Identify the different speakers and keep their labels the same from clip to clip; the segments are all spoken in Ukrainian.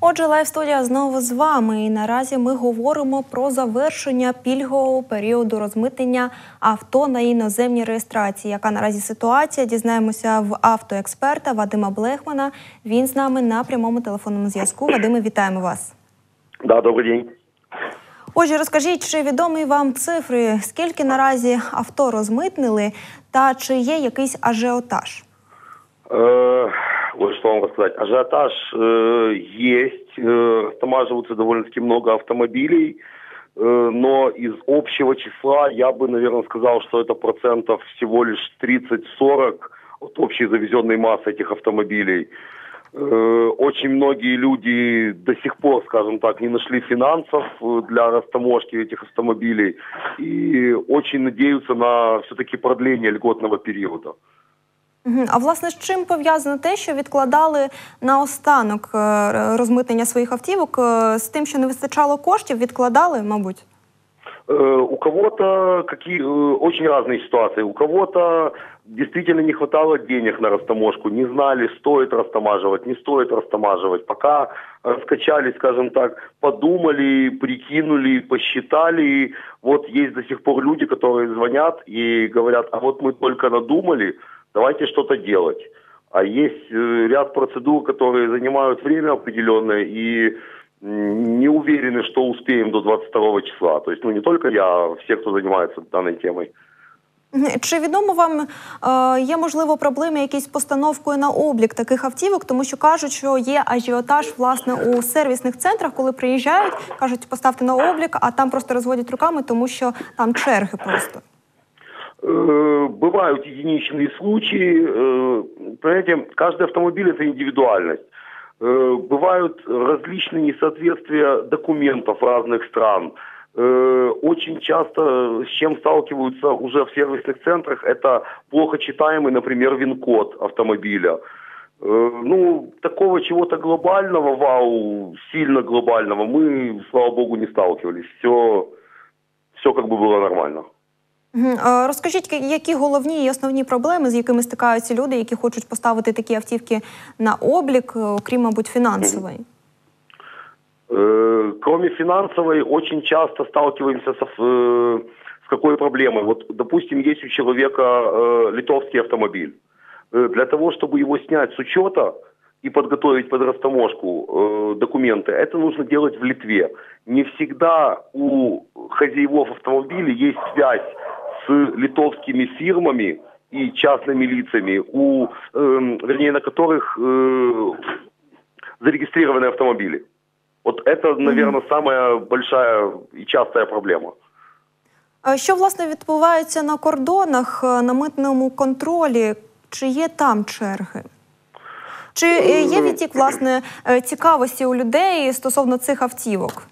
Speaker 1: Отже, лайв-студія знову з вами. І наразі ми говоримо про завершення пільгового періоду розмитнення авто на іноземній реєстрації. Яка наразі ситуація? Дізнаємося в автоексперта Вадима Блехмана. Він з нами на прямому телефонному зв'язку. Вадиме, вітаємо вас.
Speaker 2: Да, добрый день.
Speaker 1: Отже, розкажіть, чи відомі вам цифри, скільки наразі авто розмитнили, та чи є якийсь ажіотаж?
Speaker 2: Э, вот что вам рассказать. Ажиотаж э, есть, э, растамаживаются довольно-таки много автомобилей, э, но из общего числа я бы, наверное, сказал, что это процентов всего лишь 30-40 от общей завезенной массы этих автомобилей. Э, Очень многие люди до сих пор, скажем так, не нашли финансов э, для растаможки этих автомобилей и очень надеются на все-таки продление льготного периода.
Speaker 1: Мгм. А власне з чим пов'язано те, що відкладали на останок е, розмитнення своїх автівок? Е, З тим, що не вистачало коштів, відкладали, мабуть.
Speaker 2: Э, У кого-то какие э, очень разные ситуации. У кого-то действительно не хватало денег на растаможку, не знали, стоит растамаживать, не стоит растамаживать. Пока раскачались, скажем так, подумали, прикинули, посчитали. И Вот есть до сих пор люди, которые звонят и говорят, а вот мы только надумали, давайте что-то делать. А есть э, ряд процедур, которые занимают время определенное и м, не уверены, что успеем до 22 числа. То есть, ну, не только я, а все, кто занимается данной темой.
Speaker 1: Мгм. Чи відомо вам е, є можливо проблеми якісь з постановкою на облік таких автівок, тому що кажуть, що є ажіотаж власне у сервісних центрах, коли приїжджають, кажуть, поставте на облік, а там просто розводять руками, тому що там черги просто.
Speaker 2: Э, Бывают единичные случаи. э, Понимаете, каждый автомобиль – это индивидуальность. Э, Бывают различные несоответствия документов разных стран. Очень часто с чем сталкиваются уже в сервисных центрах, это плохо читаемый, например, ВИН-код автомобиля. Ну, такого чего-то глобального, вау, сильно глобального, мы, слава богу, не сталкивались. Все, все как бы было нормально.
Speaker 1: Мгм. Е, Розкажіть, ки- які головні і основні проблеми, з якими стикаються люди, які хочуть поставити такі автівки на облік, е, окрім, мабуть, фінансової?
Speaker 2: Э, Кроме финансовой, очень часто сталкиваемся со, э, с какой проблемой. Вот, допустим, есть у человека э, литовский автомобиль. Э, Для того, чтобы его снять с учета и подготовить под растаможку э, документы, это нужно делать в Литве. Не всегда у хозяевов автомобилей есть связь с литовскими фирмами и частными лицами, у, эм, вернее, на которых э, зарегистрированы автомобили. Вот это, наверное, самая большая и частая проблема.
Speaker 1: Е, Що власне відбувається на кордонах е, на митному контролі? Чи є там черги? Чи е, є відтік власне е, цікавості у людей стосовно цих автівок?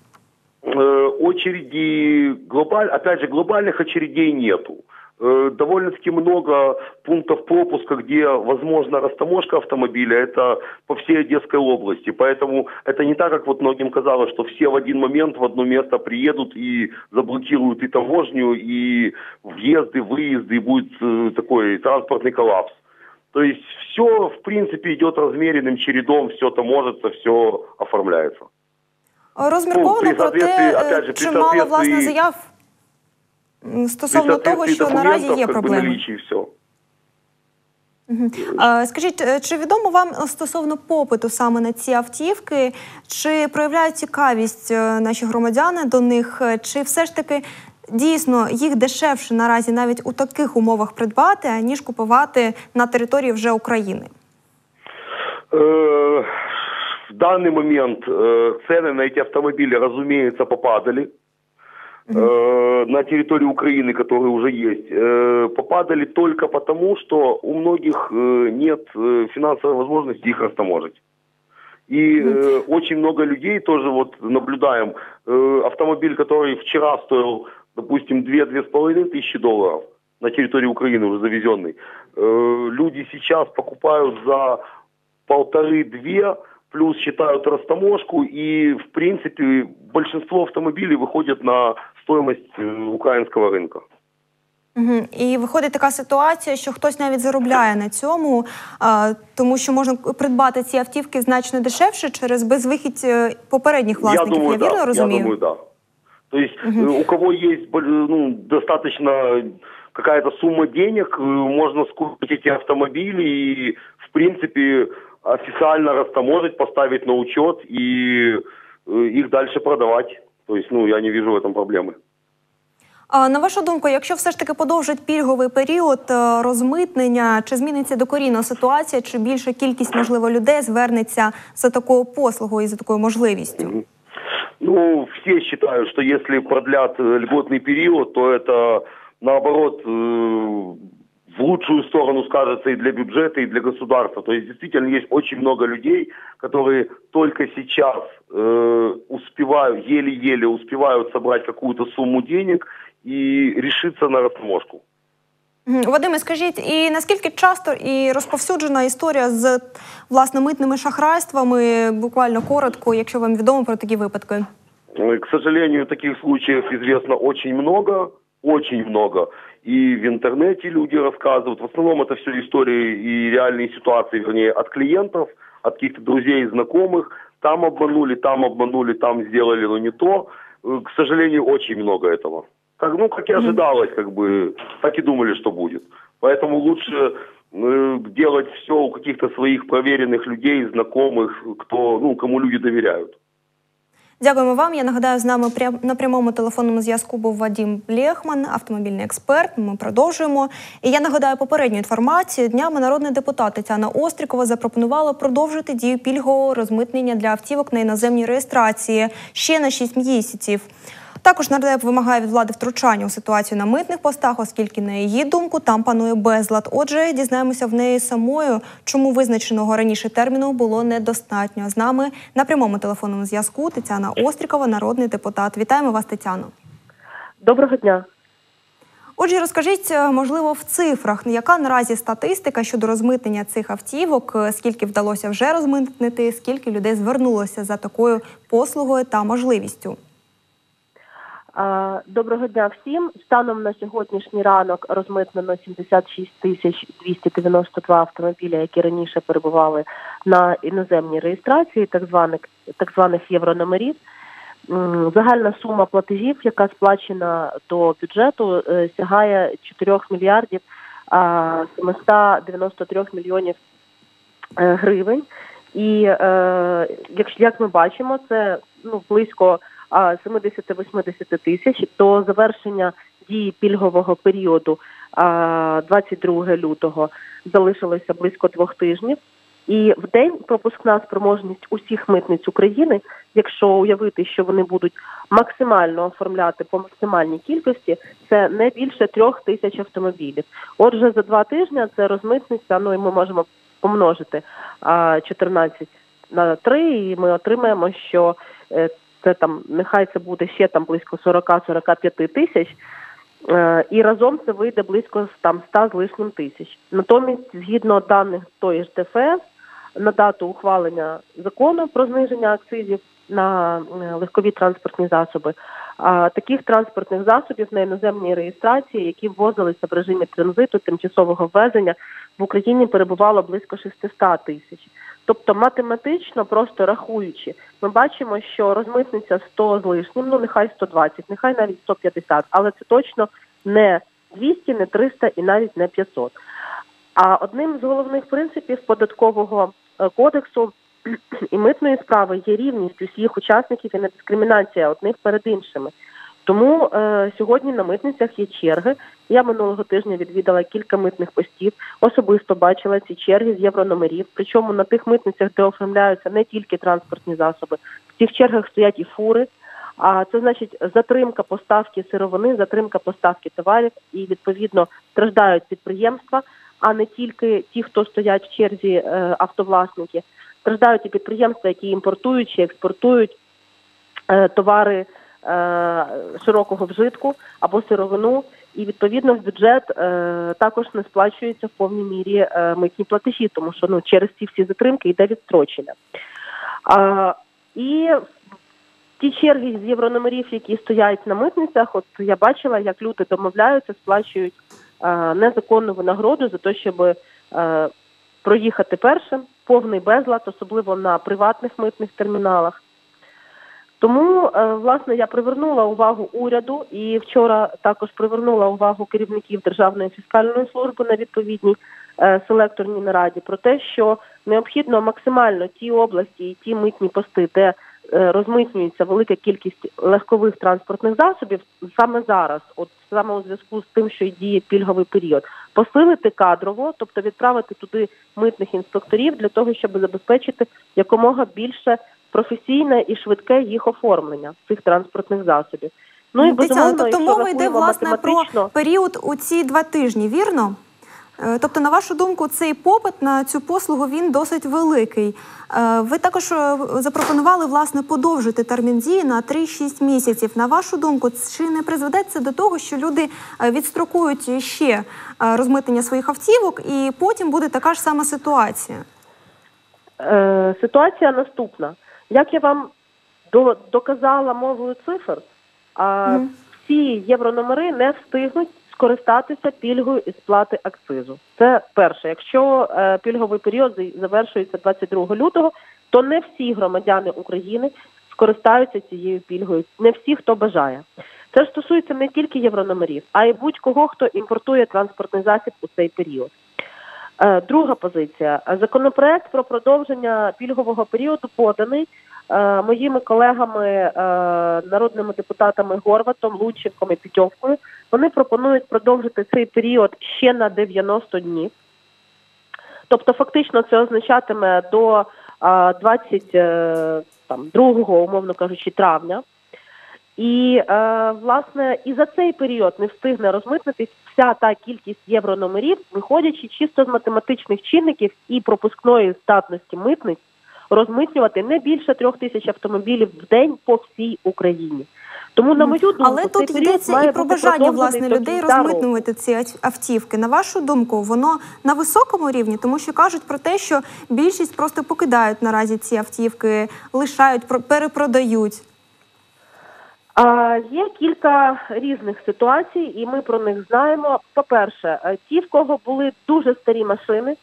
Speaker 2: Э, Очереди, глобаль, опять же, глобальных очередей нету. Э, Довольно-таки много пунктов пропуска, где возможна растаможка автомобиля, это по всей Одесской области. Поэтому это не так, как вот многим казалось, что все в один момент в одно место приедут и заблокируют и таможню, и въезды, выезды, и будет э, такой транспортный коллапс. То есть все, в принципе, идет размеренным чередом, все таможится, все оформляется.
Speaker 1: Розмірковано про те, е,
Speaker 2: при
Speaker 1: чимало власне заяв стосовно того, що наразі є проблеми. Скажіть, е, чи відомо вам стосовно попиту саме на ці автівки? Чи проявляють цікавість е, наші громадяни до них? Чи все ж таки дійсно їх дешевше наразі навіть у таких умовах придбати, аніж купувати на території вже України?
Speaker 2: В данный момент э, цены на эти автомобили, разумеется, попадали. Э, На территории Украины, которые уже есть, э, попадали только потому, что у многих э, нет э, финансовой возможности их растаможить. И э, очень много людей тоже вот наблюдаем. Э, автомобиль, который вчера стоил, допустим, 2-2,5 тысячи долларов на территории Украины уже завезенный, э, люди сейчас покупают за полторы-две, плюс считают растаможку, и, в принципе, большинство автомобилей выходят на стоимость э, украинского рынка.
Speaker 1: Угу. І виходить така ситуація, що хтось навіть заробляє на цьому, а, тому що можна придбати ці автівки значно дешевше через безвихідь е, попередніх власників.
Speaker 2: Я, думаю,
Speaker 1: Я вірно
Speaker 2: да.
Speaker 1: розумію?
Speaker 2: Я думаю, да. То есть угу. у кого есть ну, достаточно какая-то сумма денег, э, можно скупить эти автомобили и, в принципе, официально растаможить, поставить на учет и э, их дальше продавать. То есть, ну, я не вижу в этом проблемы.
Speaker 1: А на вашу думку, якщо все ж таки подовжить пільговий період е, розмитнення, чи зміниться докорінно ситуація, чи більша кількість можливо людей звернеться за такою послугою і за такою можливістю?
Speaker 2: Ну, все считают, что если продлят э, льготный период, то это наоборот э, в лучшую сторону скажется и для бюджета, и для государства. То есть действительно есть очень много людей, которые только сейчас э, успевают, еле-еле успевают собрать какую-то сумму денег і рішиться на розтаможку.
Speaker 1: Вадиме, скажіть, і наскільки часто і розповсюджена історія з власне митними шахрайствами? Буквально коротко, якщо вам відомо про такі випадки?
Speaker 2: К сожалению, таких случаев известно очень много, очень много. И в интернете люди рассказывают. В основном это все истории и реальные ситуации, вернее, от клиентов, от каких-то друзей и знакомых. Там обманули, там обманули, там сделали, но не то. Э, к сожалению, очень много этого. Как, ну, как и ожидалось, как бы, так и думали, что будет. Поэтому лучше э, делать все у каких-то своих проверенных людей, знакомых, кто, ну, кому люди доверяют.
Speaker 1: Дякуємо вам. Я нагадаю, з нами на прямому телефонному зв'язку був Вадім Лєхман, автомобільний експерт. Ми продовжуємо. І я нагадаю попередню інформацію. Днями народний депутат Тетяна Острікова запропонувала продовжити дію пільгового розмитнення для автівок на іноземній реєстрації ще на 6 місяців. Також нардеп вимагає від влади втручання у ситуацію на митних постах, оскільки на її думку там панує безлад. Отже, дізнаємося в неї самою, чому визначеного раніше терміну було недостатньо. З нами на прямому телефонному зв'язку Тетяна Острікова, народний депутат. Вітаємо вас, Тетяно.
Speaker 3: Доброго дня.
Speaker 1: Отже, розкажіть, е, можливо, в цифрах, яка наразі статистика щодо розмитнення цих автівок, е, скільки вдалося вже розмитнити, скільки людей звернулося за такою послугою та можливістю?
Speaker 3: Доброго дня всім. Станом на сьогоднішній ранок розмитнено 76 тисяч 292 автомобіля, які раніше перебували на іноземній реєстрації, так званих так званих єврономерів. Загальна сума платежів, яка сплачена до бюджету, е, сягає 4 мільярдів 793 мільйонів е, гривень. І е, як ми бачимо, це ну близько. 70-80 тисяч до завершення дії пільгового періоду 22 лютого залишилося близько двох тижнів. І в день пропускна спроможність усіх митниць України, якщо уявити, що вони будуть максимально оформляти по максимальній кількості, це не більше трьох тисяч автомобілів. Отже, за два тижні це розмитниця. Ну і ми можемо помножити 14 на 3, і ми отримаємо, що е, це там нехай це буде ще там близько 40-45 тисяч, е, і разом це вийде близько там 100 з лишнім тисяч. Натомість, згідно даних тої ж ДФС, на дату ухвалення закону про зниження акцизів на е, легкові транспортні засоби, а таких транспортних засобів на іноземній реєстрації, які ввозилися в режимі транзиту тимчасового ввезення в Україні перебувало близько 600 тисяч. Тобто математично, просто рахуючи, ми бачимо, що розмитниця 100 з лишнім, ну нехай 120, нехай навіть 150, але це точно не 200, не 300 і навіть не 500. А одним з головних принципів податкового е, кодексу і митної справи є рівність усіх учасників і недискримінація одних перед іншими. Тому е, сьогодні на митницях є черги. Я минулого тижня відвідала кілька митних постів, особисто бачила ці черги з єврономерів. Причому на тих митницях, де оформляються не тільки транспортні засоби, в цих чергах стоять і фури. А це значить затримка поставки сировини, затримка поставки товарів, і відповідно страждають підприємства, а не тільки ті, хто стоять в черзі е, автовласники. Страждають і підприємства, які імпортують чи експортують е, товари. Е, широкого вжитку або сировину, і відповідно в бюджет е, також не сплачується в повній мірі митні платежі, тому що ну через ці всі затримки йде відстрочення. І ті черги з єврономерів, які стоять на митницях, от я бачила, як люди домовляються, сплачують незаконну винагороду за те, щоб проїхати першим, повний безлад, особливо на приватних митних терміналах. Тому, е, власне, я привернула увагу уряду і вчора також привернула увагу керівників Державної фіскальної служби на відповідній е, селекторній нараді про те, що необхідно максимально ті області і ті митні пости, де розмитнюється велика кількість легкових транспортних засобів, саме зараз, от саме у зв'язку з тим, що й діє пільговий період, посилити кадрово, тобто відправити туди митних інспекторів для того, щоб забезпечити якомога більше професійне і швидке їх оформлення цих транспортних засобів. Ну і
Speaker 1: Тетяна,
Speaker 3: безумовно,
Speaker 1: тобто мова йде власне про період у ці два тижні, вірно? Е, Тобто, на вашу думку, цей попит на цю послугу він досить великий. Е, Ви також е, запропонували власне подовжити термін дії на 3-6 місяців. На вашу думку, чи не призведе це до того, що люди відстрокують ще розмитнення своїх автівок, і потім буде така ж сама ситуація?
Speaker 3: Е, ситуація наступна. Як я вам доказала мовою цифр, а, всі єврономери не встигнуть скористатися пільгою і сплати акцизу. Це перше. Якщо е, пільговий період за- завершується 22 лютого, то не всі громадяни України скористаються цією пільгою. Не всі, хто бажає. Це стосується не тільки єврономерів, а й будь-кого, хто імпортує транспортний засіб у цей період. Е, Друга позиція. Законопроект про продовження пільгового періоду поданий е, моїми колегами, е, народними депутатами Горватом, Лунченком і Пітьовкою. Вони пропонують продовжити цей період ще на 90 днів. Тобто, фактично, це означатиме до е, 22, умовно кажучи, травня. І е, власне і за цей період не встигне розмитнитись вся та кількість єврономерів, виходячи чисто з математичних чинників і пропускної здатності митниць, розмитнювати не більше трьох тисяч автомобілів в день по всій Україні. Тому, на мою думку,
Speaker 1: Але
Speaker 3: цей
Speaker 1: тут
Speaker 3: період
Speaker 1: йдеться
Speaker 3: має
Speaker 1: і про бажання власне людей розмитнувати ці автівки. На вашу думку, воно на високому рівні, тому що кажуть про те, що більшість просто покидають наразі ці автівки, лишають, про- перепродають.
Speaker 3: А, є кілька різних ситуацій, і ми про них знаємо. По-перше, е, ті, в кого були дуже старі машини,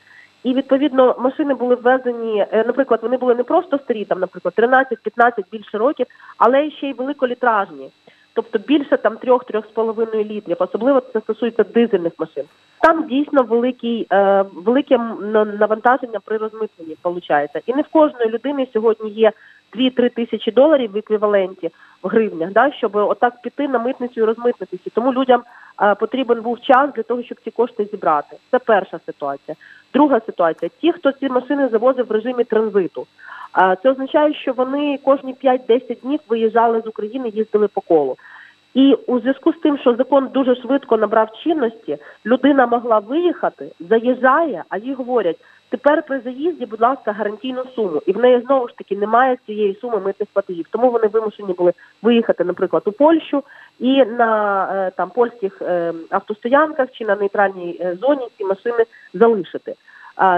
Speaker 3: і відповідно машини були ввезені, е, наприклад, вони були не просто старі, там, наприклад, 13-15 більше років, але ще й великолітражні. Тобто більше там 3-3,5 літрів, особливо це стосується дизельних машин. Там дійсно великий, е, велике навантаження при розмитненні виходить. І не в кожної людини сьогодні є 2-3 тисячі доларів в еквіваленті в гривнях, да, щоб отак піти на митницю і розмитнитися. Тому людям е, потрібен був час для того, щоб ці кошти зібрати. Це перша ситуація. Друга ситуація: ті, хто ці машини завозив в режимі транзиту. А це означає, що вони кожні 5-10 днів виїжджали з України, їздили по колу. І у зв'язку з тим, що закон дуже швидко набрав чинності, людина могла виїхати, заїжджає, а їй говорять: тепер при заїзді, будь ласка, гарантійну суму. І в неї знову ж таки немає цієї суми митних платежів. Тому вони вимушені були виїхати, наприклад, у Польщу і на е, там польських е, автостоянках чи на нейтральній е, зоні ці машини залишити.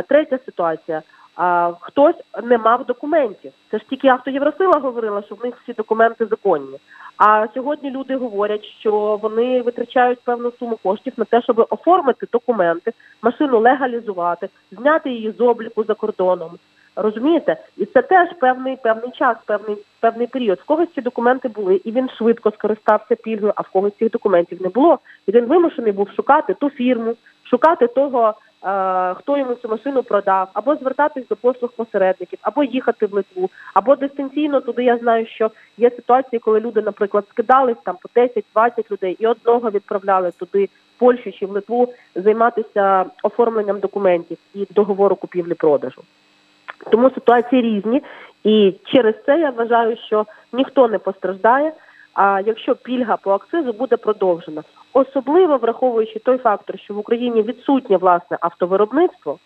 Speaker 3: Третя ситуація. А, хтось не мав документів. Це ж тільки автоєвросила говорила, що в них всі документи законні. А сьогодні люди говорять, що вони витрачають певну суму коштів на те, щоб оформити документи, машину легалізувати, зняти її з обліку за кордоном. Розумієте? І це теж певний певний час, певний певний період. В когось ці документи були, і він швидко скористався пільгою, а в когось цих документів не було. І він вимушений був шукати ту фірму, шукати того, хто йому цю машину продав, або звертатись до послуг посередників, або їхати в Литву, або дистанційно туди. Я знаю, що є ситуації, коли люди, наприклад, скидались там по 10-20 людей і одного відправляли туди. в Польщу чи в Литву займатися оформленням документів і договору купівлі-продажу. Тому ситуації різні, і через це я вважаю, що ніхто не постраждає. А якщо пільга по акцизу буде продовжена, особливо враховуючи той фактор, що в Україні відсутнє власне автовиробництво,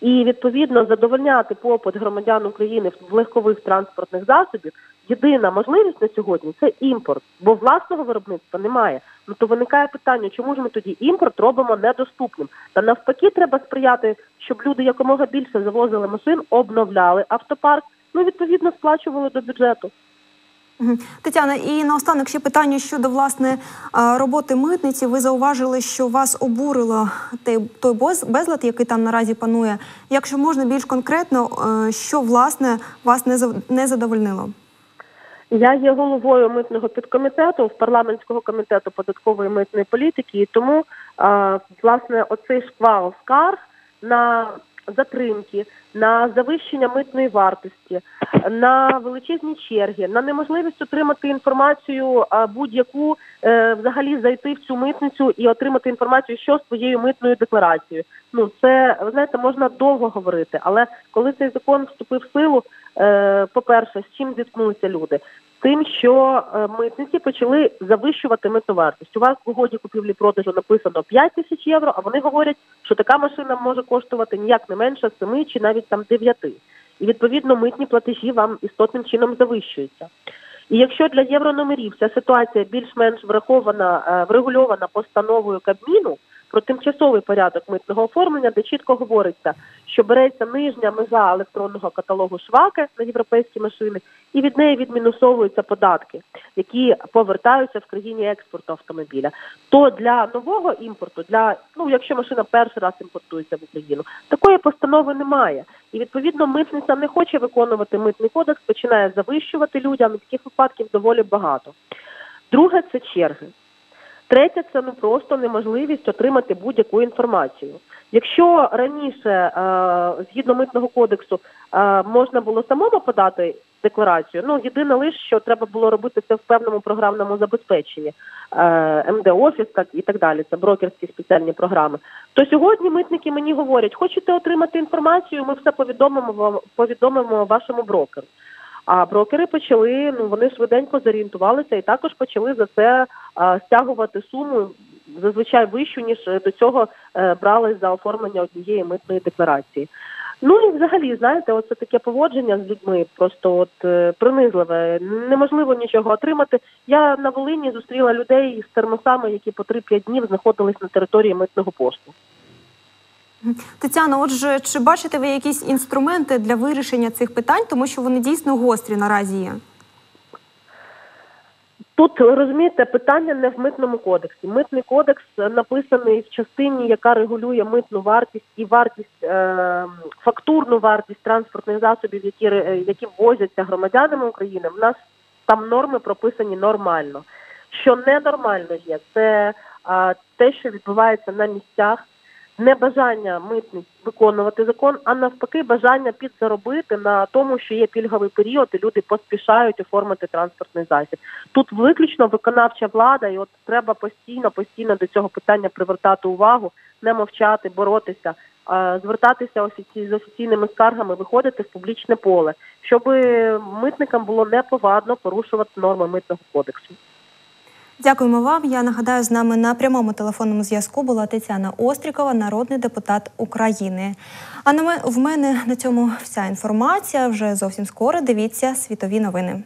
Speaker 3: і відповідно задовольняти попит громадян України в легкових транспортних засобів. Єдина можливість на сьогодні це імпорт, бо власного виробництва немає. Ну то виникає питання, чому ж ми тоді імпорт робимо недоступним? Та навпаки, треба сприяти, щоб люди якомога більше завозили машин, обновляли автопарк, ну відповідно сплачували до бюджету.
Speaker 1: Тетяна, і наостанок ще питання щодо власне роботи митниці. Ви зауважили, що вас обурило той, безлад, який там наразі панує. Якщо можна більш конкретно, е, що власне вас не задовольнило?
Speaker 3: Я є головою митного підкомітету в парламентського комітету податкової митної політики, і тому власне оцей шквал скарг на затримки, на завищення митної вартості, на величезні черги, на неможливість отримати інформацію будь-яку, е, взагалі зайти в цю митницю і отримати інформацію, що з твоєю митною декларацією. Ну це ви знаєте, можна довго говорити, але коли цей закон вступив в силу, е, по-перше, з чим зіткнулися люди? Тим, що е, митниці почали завищувати митну вартість. У вас в угоді купівлі-продажу написано 5 тисяч євро, а вони говорять, що така машина може коштувати ніяк не менше 7 чи навіть там 9. І відповідно митні платежі вам істотним чином завищуються. І якщо для єврономерів ця ситуація більш-менш врахована, е, врегульована постановою Кабміну про тимчасовий порядок митного оформлення, де чітко говориться, що береться нижня межа електронного каталогу шваки на європейські машини, і від неї відмінусовуються податки, які повертаються в країні експорту автомобіля. То для нового імпорту, для ну якщо машина перший раз імпортується в Україну, такої постанови немає. І відповідно митниця не хоче виконувати митний кодекс, починає завищувати людям. І таких випадків доволі багато. Друге це черги. Третє це ну просто неможливість отримати будь-яку інформацію. Якщо раніше, е, згідно митного кодексу, е, можна було самому подати декларацію, ну єдине лише, що треба було робити це в певному програмному забезпеченні, е, МД Офіс так і так далі. Це брокерські спеціальні програми. То сьогодні митники мені говорять, хочете отримати інформацію, ми все повідомимо вам повідомимо вашому брокеру. А брокери почали, ну вони швиденько зорієнтувалися і також почали за це а, стягувати суму зазвичай вищу, ніж е, до цього е, брали за оформлення однієї митної декларації. Ну і взагалі, знаєте, оце таке поводження з людьми, просто от е, принизливе, неможливо нічого отримати. Я на Волині зустріла людей з термосами, які по 3-5 днів знаходились на території митного посту.
Speaker 1: Тетяна, отже, чи бачите ви якісь інструменти для вирішення цих питань, тому що вони дійсно гострі наразі є?
Speaker 3: Тут розумієте, питання не в митному кодексі. Митний кодекс написаний в частині, яка регулює митну вартість і вартість е, фактурну вартість транспортних засобів, які ре- які ввозяться громадянами України. В нас там норми прописані нормально. Що ненормально є, це е, те, що відбувається на місцях. Небажання митниць виконувати закон, а навпаки, бажання підзаробити на тому, що є пільговий період, і люди поспішають оформити транспортний засіб. Тут виключно виконавча влада, і от треба постійно, постійно до цього питання привертати увагу, не мовчати, боротися, звертатися з офіційними скаргами, виходити в публічне поле, щоб митникам було неповадно порушувати норми митного кодексу.
Speaker 1: Дякуємо вам. Я нагадаю, з нами на прямому телефонному зв'язку була Тетяна Острікова, народний депутат України. А на в мене на цьому вся інформація. Вже зовсім скоро дивіться світові новини.